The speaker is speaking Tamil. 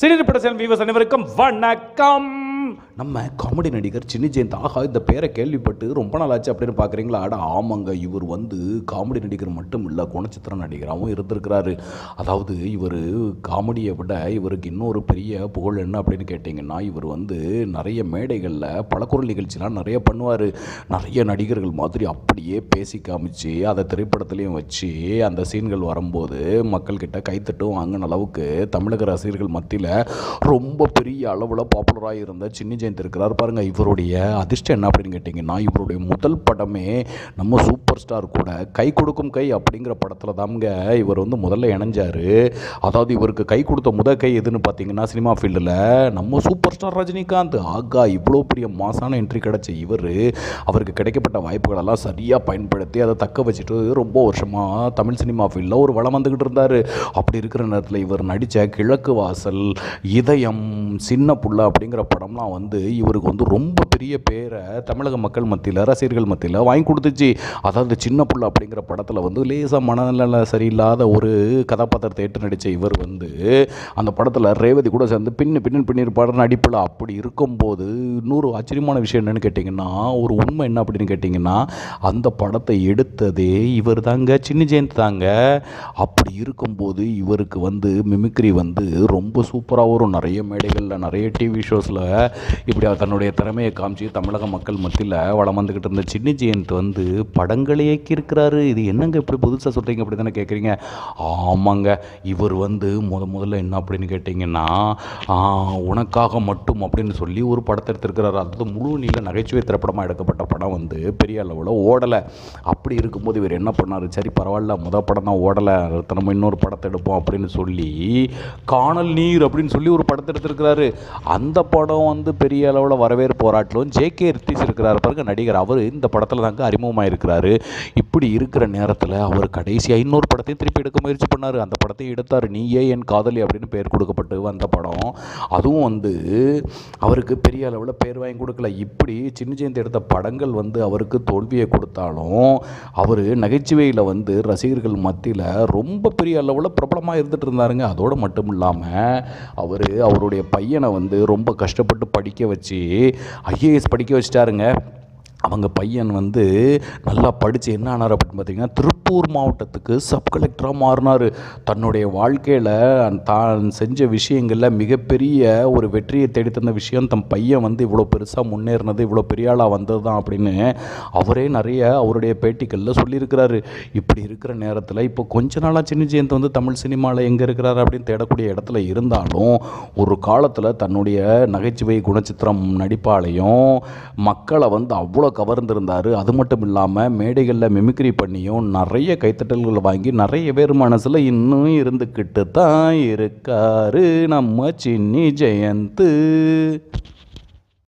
சிறிது செல்வி வீவர்ஸ் அனைவருக்கும் வணக்கம். நம்ம காமெடி நடிகர் சின்ன ஜெயந்த் இந்த பேரை கேள்விப்பட்டு ரொம்ப நாள் ஆச்சு அப்படின்னு பார்க்குறீங்களா ஆட ஆமாங்க இவர் வந்து காமெடி நடிகர் மட்டும் இல்லை குணச்சித்திர நடிகராகவும் இருந்திருக்கிறாரு. அதாவது இவர் காமெடியை விட இவருக்கு இன்னொரு பெரிய புகழ் என்ன அப்படின்னு கேட்டிங்கன்னா இவர் வந்து நிறைய மேடைகளில் பலக்குரல் நிகழ்ச்சிலாம் நிறைய பண்ணுவார். நிறைய நடிகர்கள் மாதிரி அப்படியே பேசி காமிச்சு அதை திரைப்படத்துலேயும் வச்சு அந்த சீன்கள் வரும்போது மக்கள்கிட்ட கைத்தட்டும் வாங்கின அளவுக்கு தமிழக ரசிகர்கள் மத்தியில் ரொம்ப பெரிய அளவில் பாப்புலராக இருந்த சின்ன ஜெயந்த் இருக்கிறார். பாருங்க இவருடைய அதிர்ஷ்டம் என்ன அப்படின்னு கேட்டிங்கன்னா இவருடைய முதல் படமே நம்ம சூப்பர் ஸ்டார் கூட கை கொடுக்கும் கை அப்படிங்கிற படத்தில் தாங்க இவர் வந்து முதல்ல இணைஞ்சார். அதாவது இவருக்கு கை கொடுத்த முதல் கை எதுன்னு பார்த்தீங்கன்னா சினிமா ஃபீல்டில் நம்ம சூப்பர் ஸ்டார் ரஜினிகாந்த். ஆகா இவ்வளோ பெரிய மாசான என்ட்ரி கிடைச்ச இவர் அவருக்கு கிடைக்கப்பட்ட வாய்ப்புகளெல்லாம் சரியாக பயன்படுத்தி அதை தக்க வச்சுட்டு ரொம்ப வருஷமாக தமிழ் சினிமா ஃபீல்டில் ஒரு வளம் வந்துக்கிட்டு இருந்தார். அப்படி இருக்கிற நேரத்தில் இவர் நடித்த கிழக்கு வாசல் இதயம் சின்ன புள்ள அப்படிங்கிற படம்லாம் வந்து இவருக்கு வந்து ரொம்ப பெரிய பேரை தமிழக மக்கள் மத்தியில் ரசிகர்கள் மத்தியில் வாங்கி கொடுத்துச்சு. அதாவது சின்ன புள்ள அப்படிங்கிற படத்தில் வந்து லேசாக மனநல சரியில்லாத ஒரு கதாபாத்திரத்தை ஏற்று நடித்த இவர் வந்து அந்த படத்தில் ரேவதி கூட சேர்ந்து பின்னு பின்னு பின்னிருப்பாடு அடிப்பில் அப்படி இருக்கும்போது இன்னொரு ஆச்சரியமான விஷயம் என்னென்னு கேட்டிங்கன்னா ஒரு உண்மை என்ன அப்படின்னு கேட்டிங்கன்னா அந்த படத்தை எடுத்ததே இவர் தாங்க சின்ன ஜெயந்த் தாங்க. அப்படி இருக்கும்போது இவருக்கு வந்து மிமிக்ரி வந்து ரொம்ப சூப்பராக வரும். நிறைய மேடைகளில் நிறைய டிவி ஷோஸில் இப்படி அவர் தன்னுடைய திறமையை காமிச்சு தமிழக மக்கள் மத்தியில் வளம் வந்துக்கிட்டு இருந்த சின்ன ஜெயந்த் வந்து படங்களை இயக்கியிருக்கிறாரு. இது என்னங்க இப்படி புதுசாக சொல்கிறீங்க அப்படி தானே கேட்குறீங்க ஆமாங்க. இவர் வந்து முத முதல்ல என்ன அப்படின்னு கேட்டிங்கன்னா உனக்காக மட்டும் அப்படின்னு சொல்லி ஒரு படத்தை எடுத்திருக்கிறாரு. அதாவது முழு நீள நகைச்சுவை திரைப்படமாக எடுக்கப்பட்ட படம் வந்து பெரிய அளவில் ஓடலை. அப்படி இருக்கும்போது இவர் என்ன பண்ணார்? சரி பரவாயில்ல. முத படம் தான் ஓடலை. அடுத்து நம்ம இன்னொரு படத்தை எடுப்போம் அப்படின்னு சொல்லி காணல் நீர் அப்படின்னு சொல்லி ஒரு படத்தை எடுத்திருக்கிறாரு. அந்த படம் வந்து பெரிய அளவில் வரவேற்பு போராட்டிலும் ஜேகே ரித்திஸ் இருக்கிறார் பாருங்க நடிகர். அவர் இந்த படத்தில் தாங்க அறிமுகமாக இருக்கிறாரு இப்படி இருக்கிற நேரத்தில் அவர் கடைசியாக இன்னொரு படத்தையும் திருப்பி எடுக்க முயற்சி பண்ணார். அந்த படத்தையும் எடுத்தார். நீயே என் காதலி அப்படின்னு பேர் கொடுக்கப்பட்டு வந்த படம். அதுவும் வந்து அவருக்கு பெரிய அளவில் பேர் வாங்கி கொடுக்கல. இப்படி சின்ன ஜெயந்தி எடுத்த படங்கள் வந்து அவருக்கு தோல்வியை கொடுத்தாலும் அவர் நகைச்சுவையில் வந்து ரசிகர்கள் மத்தியில் ரொம்ப பெரிய அளவில் பிரபலமாக இருந்துகிட்டு இருந்தாருங்க. அதோடு மட்டும் இல்லாமல் அவர் அவருடைய பையனை வந்து ரொம்ப கஷ்டப்பட்டு படிக்க வச்சு ஐஏஎஸ் படிக்க வச்சுட்டாருங்க. அவங்க பையன் வந்து நல்லா படித்து என்ன ஆனார் அப்படின்னு பார்த்தீங்கன்னா திருப்பூர் மாவட்டத்துக்கு சப் கலெக்டராக மாறினார். தன்னுடைய வாழ்க்கையில் தான் செஞ்ச விஷயங்களில் மிகப்பெரிய ஒரு வெற்றியை தேடி தந்த விஷயம் தன் பையன் வந்து இவ்வளோ பெருசாக முன்னேறினது இவ்வளோ பெரிய ஆளாக வந்தது தான் அப்படின்னு அவரே நிறைய அவருடைய பேட்டிகளில் சொல்லியிருக்கிறாரு. இப்படி இருக்கிற நேரத்தில் இப்போ கொஞ்ச நாளாக சின்ன ஜெயந்த் வந்து தமிழ் சினிமாவில் எங்கே இருக்கிறாரு அப்படின்னு தேடக்கூடிய இடத்துல இருந்தாலும் ஒரு காலத்தில் தன்னுடைய நகைச்சுவை குணச்சித்திரம் நடிப்பாலையும் மக்களை வந்து அவ்வளோ கவர்ந்திருந்தார் அது மட்டும் இல்லாமல் மேடைகளில் மிமிக்ரி பண்ணியும் நிறைய கைத்தட்டல்களை வாங்கி நிறைய பேர் மனசில் இன்னும் இருந்துக்கிட்டு தான் இருக்காரு. நம்ம சின்னி ஜெயந்த்.